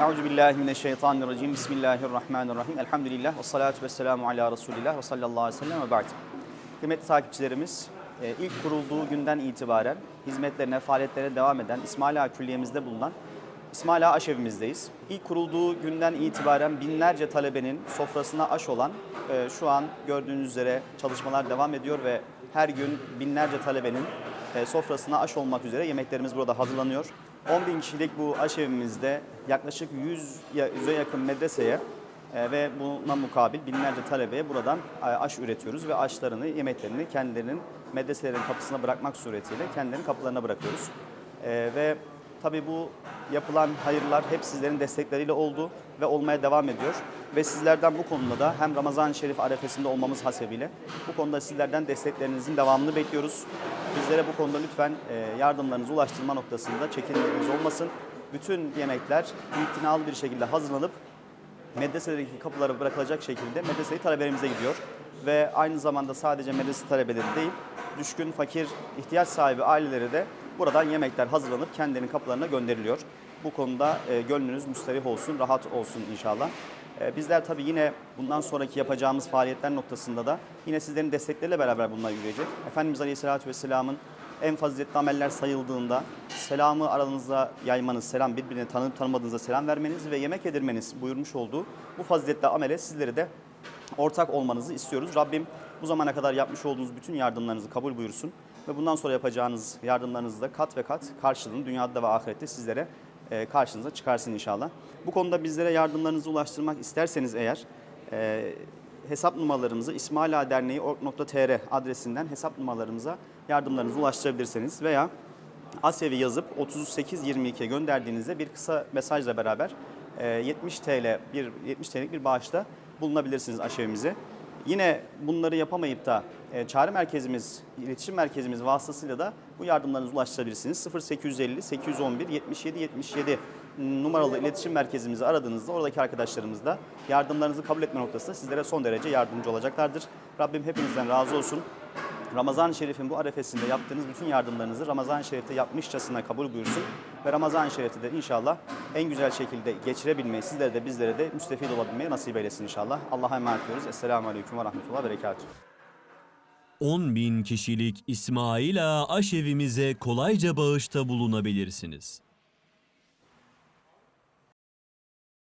Euzu billahi mineşşeytanirracim. Bismillahirrahmanirrahim. Elhamdülillah ve salatu vesselamu ala Resulillah ve sallallahu aleyhi ve sellem ve ba'd. Kıymetli takipçilerimiz, e, ilk kurulduğu günden itibaren hizmetlerine, faaliyetlerine devam eden İsmaila Külliye'mizde bulunan İsmaila Aşevimizdeyiz. İlk kurulduğu günden itibaren binlerce talebenin sofrasına aş olan e, şu an gördüğünüz üzere çalışmalar devam ediyor ve her gün binlerce talebenin e, sofrasına aş olmak üzere yemeklerimiz burada hazırlanıyor. 10 bin kişilik bu aşevimizde yaklaşık 100 ya- 100'e yakın medreseye e, ve buna mukabil binlerce talebeye buradan e, aş üretiyoruz ve aşlarını, yemeklerini kendilerinin medreselerin kapısına bırakmak suretiyle kendilerinin kapılarına bırakıyoruz. E, ve tabii bu yapılan hayırlar hep sizlerin destekleriyle oldu ve olmaya devam ediyor. Ve sizlerden bu konuda da hem Ramazan-ı Şerif arefesinde olmamız hasebiyle bu konuda sizlerden desteklerinizin devamını bekliyoruz. Bizlere bu konuda lütfen e, yardımlarınızı ulaştırma noktasında çekinmeniz olmasın. Bütün yemekler itinalı bir şekilde hazırlanıp medresedeki kapılara bırakılacak şekilde medreseyi talebelerimize gidiyor. Ve aynı zamanda sadece medrese talebeleri değil, düşkün, fakir, ihtiyaç sahibi ailelere de buradan yemekler hazırlanıp kendilerinin kapılarına gönderiliyor. Bu konuda e, gönlünüz müsterih olsun, rahat olsun inşallah. E, bizler tabii yine bundan sonraki yapacağımız faaliyetler noktasında da yine sizlerin destekleriyle beraber bunlar yürüyecek. Efendimiz Aleyhisselatü Vesselam'ın en faziletli ameller sayıldığında selamı aranızda yaymanız, selam birbirine tanıp tanımadığınızda selam vermeniz ve yemek yedirmeniz buyurmuş olduğu bu faziletli amele sizleri de ortak olmanızı istiyoruz. Rabbim bu zamana kadar yapmış olduğunuz bütün yardımlarınızı kabul buyursun ve bundan sonra yapacağınız yardımlarınızı da kat ve kat karşılığını dünyada ve ahirette sizlere karşınıza çıkarsın inşallah. Bu konuda bizlere yardımlarınızı ulaştırmak isterseniz eğer e, hesap numaralarımızı ismailaderneği.org.tr adresinden hesap numaralarımıza yardımlarınızı ulaştırabilirsiniz veya Asyavi yazıp 3822'ye gönderdiğinizde bir kısa mesajla beraber e, 70 TL bir 70 TL'lik bir bağışta bulunabilirsiniz aşevimize. Yine bunları yapamayıp da e, çağrı merkezimiz, iletişim merkezimiz vasıtasıyla da bu yardımlarınızı ulaştırabilirsiniz. 0850 811 77 77 numaralı iletişim merkezimizi aradığınızda oradaki arkadaşlarımız da yardımlarınızı kabul etme noktasında sizlere son derece yardımcı olacaklardır. Rabbim hepinizden razı olsun. Ramazan-ı Şerif'in bu arefesinde yaptığınız bütün yardımlarınızı Ramazan-ı Şerif'te yapmışçasına kabul buyursun. Ve Ramazan-ı Şerif'te de inşallah en güzel şekilde geçirebilmeyi, sizlere de bizlere de müstefid olabilmeyi nasip eylesin inşallah. Allah'a emanet ediyoruz. Esselamu Aleyküm ve Rahmetullah ve Berekatuhu. 10 bin kişilik İsmaila aşevimize kolayca bağışta bulunabilirsiniz.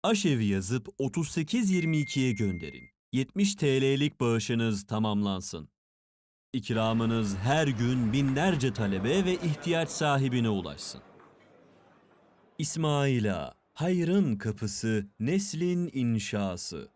Aşevi yazıp 3822'ye gönderin. 70 TL'lik bağışınız tamamlansın. İkramınız her gün binlerce talebe ve ihtiyaç sahibine ulaşsın. İsmaila, hayrın kapısı, neslin inşası.